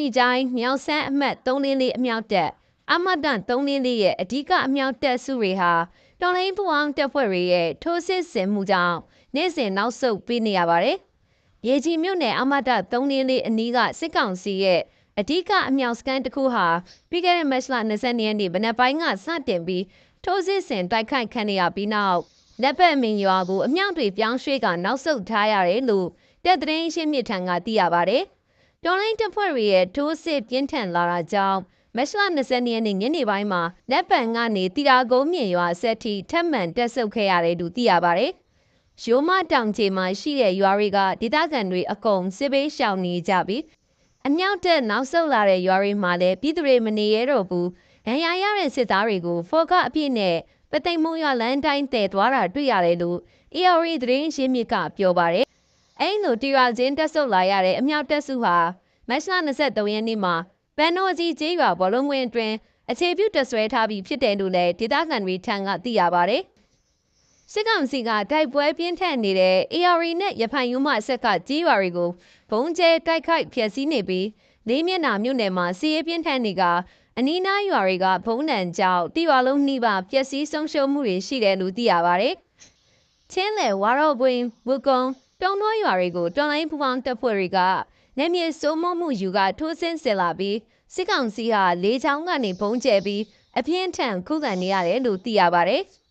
ရီတိုင်းမြောက်ဆန်းအမှတ်344အမြောက်တပ်အမတ်တန်344ရဲ့အဓိကအမြောက်တပ်စုတွေဟာတော်လိုင်းပူအောင်တပ်ဖွဲ့တွေရဲ့ထိုးစစ်ဆင်မှုကြောင့်နေ့စဉ်နောက်ဆုတ်ပေးနေရပါတယ်။ရေကြီးမြို့နယ်အမတ်တ344အနီးကစစ်ကောင်စီရဲ့အဓိကအမြောက်စကန်တစ်ခုဟာပြီးခဲ့တဲ့မတ်လ22ရက်နေ့ဗနက်ပိုင်းကစတင်ပြီးထိုးစစ်ဆင်တိုက်ခိုက်ခံရပြီးနောက်လက်ပတ်မင်းရွာကိုအမြောက်တွေပြောင်းရွှေ့ကနောက်ဆုတ်ထားရတယ်လို့တပ်သတင်းရှင်းမြစ်ထံကသိရပါတယ်။ တော်လိုင်းတပ်ဖွဲ့တွေရဲ့ထိုးစစ်ပြင်းထန်လာတာကြောင့်မက်လ20ရက်နေ့ညနေပိုင်းမှာလက်ပံကနေတီရာကုန်းမြင်ရွာဆက်ထိထပ်မံတက်ဆုပ်ခဲ့ရတယ်လို့သိရပါတယ်။ရိုးမတောင်ခြေမှာရှိတဲ့ရွာတွေကဒေသခံတွေအကုန်စစ်ဘေးရှောင်နေကြပြီးအမြောက်တက်နောက်ဆုတ်လာတဲ့ရွာတွေမှာလည်းပြည်သူတွေမနေရတော့ဘူး။ရန်ရရတဲ့စစ်သားတွေကိုဖော်ကအပြည့်နဲ့ပသိမ်မုံရွာလမ်းတိုင်းတည်သွားတာတွေ့ရတယ်လို့ AR သတင်းရှင်းမြစ်ကပြောပါတယ်။ အဲ့လိုတီရာချင်းတက်ဆုတ်လာရတဲ့အမြောက်တက်စုဟာမတ်လ23ရက်နေ့မှာပန်နိုကြီးကျေးရွာဘောလုံးဝင်းအတွင်းအခြေပြုတဆွဲထားပြီးဖြစ်တယ်လို့လည်းဒေသခံတွေထံကသိရပါတယ်။စစ်ကောင်စီကတိုက်ပွဲပြင်းထန်နေတဲ့ AR နဲ့ရဖိုင်ယူမအဆက်ကကြေးရွာတွေကိုဘုံကျဲတိုက်ခိုက်ဖျက်ဆီးနေပြီးလေးမျက်နှာမြို့နယ်မှာစီးရဲပြင်းထန်နေကအနီးနားရွာတွေကဘုံတန်ကြောင့်တိရွာလုံးနှိပါပျက်စီးဆုံးရှုံးမှုတွေရှိတယ်လို့သိရပါတယ်။ချင်းလေဝါရောပွင်ဝုကုံ တုံနှောရွာတွေကိုတော်လိုင်းပူပေါင်းတပ်ဖွဲ့တွေကနယ်မြေစိုးမိုးမှုယူကထိုးဆင်းဆင်လာပြီးစစ်ကောင်စီဟာလေးချောင်းကနေဘုံကျဲပြီးအပြင်းထန်ခုခံနေရတယ်လို့သိရပါတယ်။